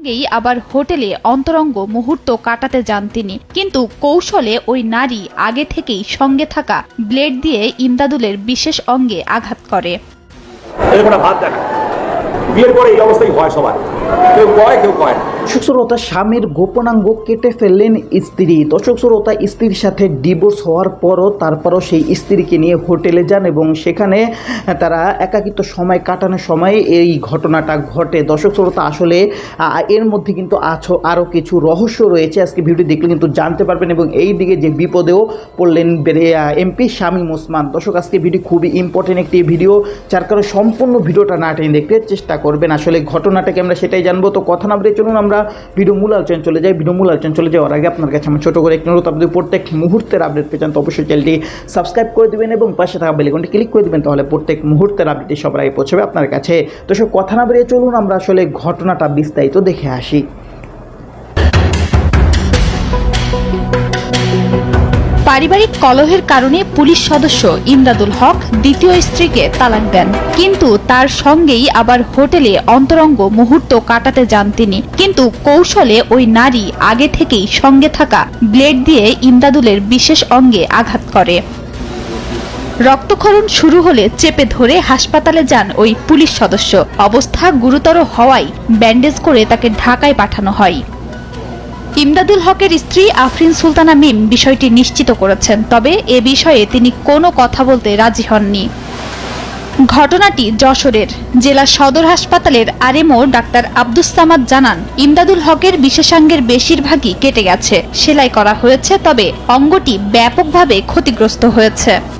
সঙ্গেই আবার হোটেলে অন্তরঙ্গ মুহূর্ত কাটাতে যান তিনি। কিন্তু কৌশলে ওই নারী আগে থেকেই সঙ্গে থাকা ব্লেড দিয়ে ইমদাদুলের বিশেষ অঙ্গে আঘাত করে। বিয়ের পরে এই অবস্থাই হয় সবার। কেউ কয় কেউ কয় না। দর্শক শ্রোতা, স্বামীর গোপনাঙ্গ কেটে ফেললেন স্ত্রী। দর্শক শ্রোতা, স্ত্রীর সাথে ডিভোর্স হওয়ার পরও তারপরও সেই স্ত্রীকে নিয়ে হোটেলে যান এবং সেখানে তারা একাকিত্ব সময় কাটানোর সময় এই ঘটনাটা ঘটে। দর্শক শ্রোতা, আসলে এর মধ্যে কিন্তু আছো, আরও কিছু রহস্য রয়েছে। আজকে ভিডিও দেখলে কিন্তু জানতে পারবেন এবং এই দিকে যে বিপদেও পড়লেন এমপি স্বামী ওসমান। দর্শক, আজকে ভিডিও খুবই ইম্পর্টেন্ট একটি ভিডিও, যার কারণে সম্পূর্ণ ভিডিওটা না টেনে দেখতে চেষ্টা করবেন। আসলে ঘটনাটাকে আমরা সেটাই জানব? তো কথা না বলে চলুন আমরা ভিডিও মূল আলোচনা চলে যাই ভিডিও মূল আলোচনা চলে যাওয়ার আগে আপনার কাছে আমার ছোটো করে একটি অনুরোধ, আপনি প্রত্যেক মুহূর্তের আপডেট পেয়ে যান, তো অবশ্যই চ্যানেলটি সাবস্ক্রাইব করে দেবেন এবং পাশে থাকা বেলিকনটি ক্লিক করে দেবেন, তাহলে প্রত্যেক মুহূর্তের আপডেটটি সবার আগে পৌঁছবে আপনার কাছে। তো সব কথা না বেরিয়ে চলুন, আমরা আসলে ঘটনাটা বিস্তারিত দেখে আসি। পারিবারিক কলহের কারণে পুলিশ সদস্য ইমদাদুল হক দ্বিতীয় স্ত্রীকে তালাক দেন। কিন্তু তার সঙ্গেই আবার হোটেলে অন্তরঙ্গ মুহূর্ত কাটাতে যান তিনি। কিন্তু কৌশলে ওই নারী আগে থেকেই সঙ্গে থাকা ব্লেড দিয়ে ইমদাদুলের বিশেষ অঙ্গে আঘাত করে। রক্তক্ষরণ শুরু হলে চেপে ধরে হাসপাতালে যান ওই পুলিশ সদস্য। অবস্থা গুরুতর হওয়ায় ব্যান্ডেজ করে তাকে ঢাকায় পাঠানো হয়। ইমদাদুল হকের স্ত্রী আফরিন সুলতানা মিম বিষয়টি নিশ্চিত করেছেন, তবে এ বিষয়ে তিনি কোনো কথা বলতে রাজি হননি। ঘটনাটি যশোরের জেলা সদর হাসপাতালের আরএমও ডাক্তার আব্দুস সামাদ জানান, ইমদাদুল হকের বিশেষাঙ্গের বেশিরভাগই কেটে গেছে, সেলাই করা হয়েছে, তবে অঙ্গটি ব্যাপকভাবে ক্ষতিগ্রস্ত হয়েছে।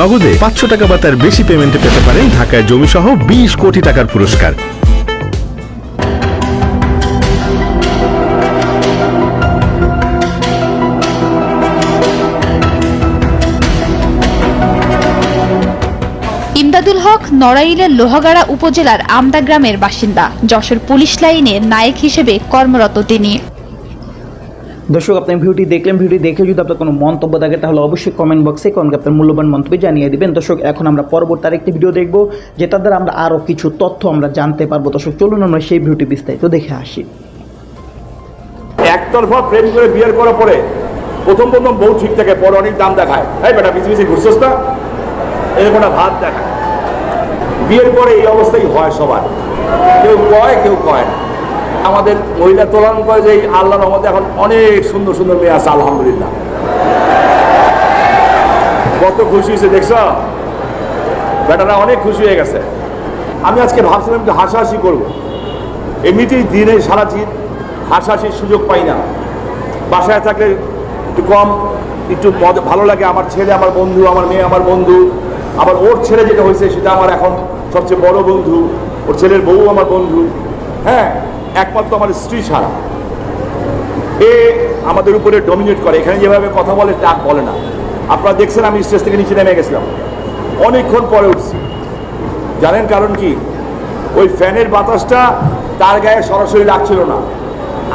নগদে পাঁচশো টাকা বা তার বেশি পেমেন্টে পেতে পারেন ঢাকায় জমি সহ বিশ কোটি টাকার পুরস্কার। ইমদাদুল হক নড়াইলের লোহাগাড়া উপজেলার আমদা গ্রামের বাসিন্দা, যশোর পুলিশ লাইনে নায়ক হিসেবে কর্মরত তিনি। দর্শক আপনি ভিডিওটি দেখলেন ভিডিও দেখে যদি আপনার কোনো মন্তব্য থাকে, তাহলে অবশ্যই কমেন্ট বক্সে কমেন্ট আপনার মূল্যবান মন্তব্য জানিয়ে দিবেন। দর্শক, এখন আমরা পরবর্তী আরেকটি ভিডিও দেখব, যেটা দ্বারা আমরা আরও কিছু তথ্য আমরা জানতে পারব। দর্শক, চলুন আমরা সেই ভিডিওটি বিস্তারিত দেখে আসি। একতরফা প্রেম করে বিয়ের করার পরে প্রথম প্রথম বউ ঠিক থাকে, পরে অনেক দাম দেখায়। এই বেটা পিছিয়ে পিছিয়ে ঘুরছিস না? এরকম একটা ভাত দেখায়। বিয়ের পরে এই অবস্থাই হয় সবার। কেউ কয় কেউ কয় না। আমাদের মহিলা তোলান করে যে আল্লাহর রহমতে এখন অনেক সুন্দর সুন্দর মেয়ে আছে, আলহামদুলিল্লাহ। কত খুশি হয়েছে, দেখছ? বেটারা অনেক খুশি হয়ে গেছে। আমি আজকে ভাবছিলাম একটু হাসাহাসি করব। এমনিতেই দিনে সারা দিন হাসাহাসির সুযোগ পাই না। বাসায় থাকলে একটু কম, একটু ভালো লাগে আমার ছেলে, আমার বন্ধু, আমার মেয়ে, আমার বন্ধু। আবার ওর ছেলে যেটা হয়েছে, সেটা আমার এখন সবচেয়ে বড় বন্ধু। ওর ছেলের বউ আমার বন্ধু। হ্যাঁ একমাত্র আমার স্ত্রী ছাড়া। এ আমাদের উপরে ডমিনেট করে। এখানে যেভাবে কথা বলে, তা বলে না। আপনারা দেখছেন আমি স্টেজ থেকে নিচে নেমে গেছিলাম। অনেকক্ষণ পরে উঠছি। জানেন কারণ কি? ওই ফ্যানের বাতাসটা তার গায়ে সরাসরি লাগছিল না।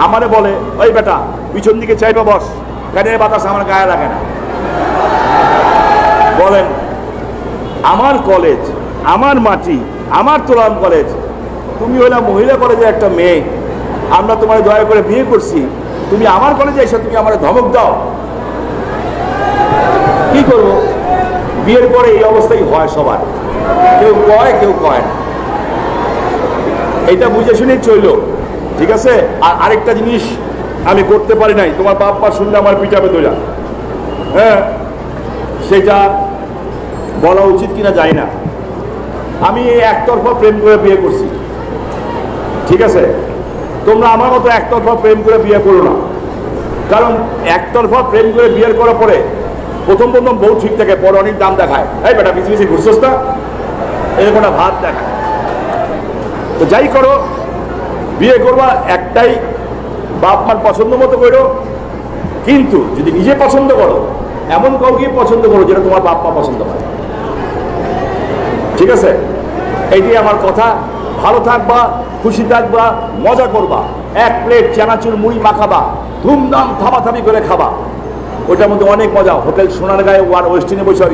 আমারে বলে, ওই বেটা, পিছন দিকে চাইবা বস। ফ্যানের বাতাস আমার গায়ে লাগে না। বলেন, আমার কলেজ আমার মাটি, আমার তোলাম কলেজ তুমি হইলা মহিলা কলেজে একটা মেয়ে। আমরা তোমার দয়া করে বিয়ে করছি। তুমি আমার কলেজে এসে, তুমি আমার ধমক দাও। কি করব? বিয়ের পরে এই অবস্থাই হয় সবার। কেউ কয় কেউ কয় না। এটা বুঝে শুনেই চইল ঠিক আছে? আর আরেকটা জিনিস আমি করতে পারি নাই। তোমার বাপ মা শুনলে আমার পিটাবে দোলা হ্যাঁ? সেটা বলা উচিত কিনা জানি না। আমি একতরফা প্রেম করে বিয়ে করছি। ঠিক আছে? তোমরা আমার মতো একতরফা প্রেম করে বিয়ে করো না। কারণ একতরফা প্রেম করে বিয়ের করার পরে প্রথম প্রথম বউ ঠিক থাকে, পরে অনেক দাম দেখায়। এই বেটা, বেশি বেশি ঘুরছস না? এরকম একটা ভাত দেখায়। তো যাই করো, বিয়ে করবা একটাই বাপ মার পছন্দ মতো করো। কিন্তু যদি নিজে পছন্দ করো, এমন কাউকে পছন্দ করো যেটা তোমার বাপ মা পছন্দ করে। ঠিক আছে? এইটাই আমার কথা। ভালো থাকবা, খুশি থাকবা, মজা করবা। এক প্লেট চানাচুর মুড়ি মাখাবা, ধুমধাম থামাথামি করে খাবা। ওটার মধ্যে অনেক মজা। হোটেল সোনার গায়ে ওয়ার ওয়েস্টিনে বসে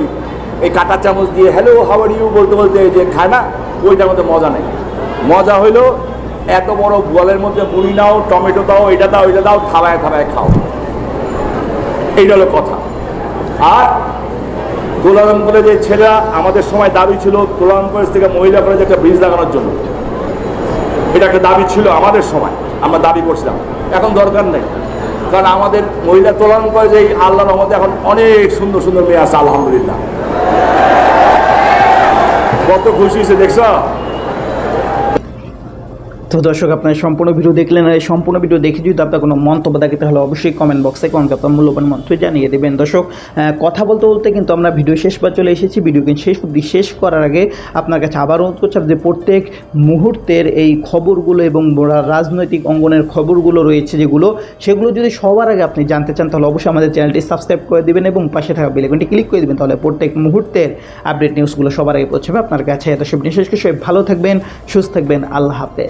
এই কাটা চামচ দিয়ে হ্যালো হাওয়ার ইউ বলতে বলতে যে খায় না, ওইটার মধ্যে মজা নেই। মজা হইল, এত বড় গোয়ালের মধ্যে মুড়ি নাও, টমেটো দাও, এটা দাও এটা দাও থাবায় থাবায় খাও। এইটা হলো কথা। আর দোলারাম কলেজের ছেলেরা আমাদের সময় দাবি ছিল দোলারাম কলেজ থেকে মহিলা কলেজে একটা ব্রিজ লাগানোর জন্য। এটা একটা দাবি ছিল আমাদের সময়। আমরা দাবি করছিলাম। এখন দরকার নেই। কারণ আমাদের মহিলা তোলান করে যে আল্লাহ রহমতে এখন অনেক সুন্দর সুন্দর মেয়ে আছে, আলহামদুলিল্লাহ। কত খুশি হয়েছে, দেখছ? তো দর্শক আপনার সম্পূর্ণ ভিডিও দেখলেন আর এই সম্পূর্ণ ভিডিও দেখে যদি আপনার কোনো মন্তব্য থাকে, তাহলে অবশ্যই কমেন্ট বক্সে কমেন্ট আপনার মূল্যবান মন্তব্য জানিয়ে দেবেন। দর্শক কথা বলতে বলতে কিন্তু আমরা ভিডিও শেষ পর চলে এসেছি। ভিডিও কিন্তু শেষ অবধি শেষ করার আগে আপনার কাছে আবার অনুরোধ করছি যে প্রত্যেক মুহূর্তের এই খবরগুলো এবং রাজনৈতিক অঙ্গনের খবরগুলো রয়েছে যেগুলো, সেগুলো যদি সবার আগে আপনি জানতে চান, তাহলে অবশ্যই আমাদের চ্যানেলটি সাবস্ক্রাইব করে দিবেন এবং পাশে থাকা বেলাইকনটি ক্লিক করে দিবেন, তাহলে প্রত্যেক মুহূর্তের আপডেট নিউজগুলো সবার আগে পৌঁছাবে আপনার কাছে। এত সব বিশেষ কিছু ভালো থাকবেন, সুস্থ থাকবেন, আল্লাহ হাফেজ।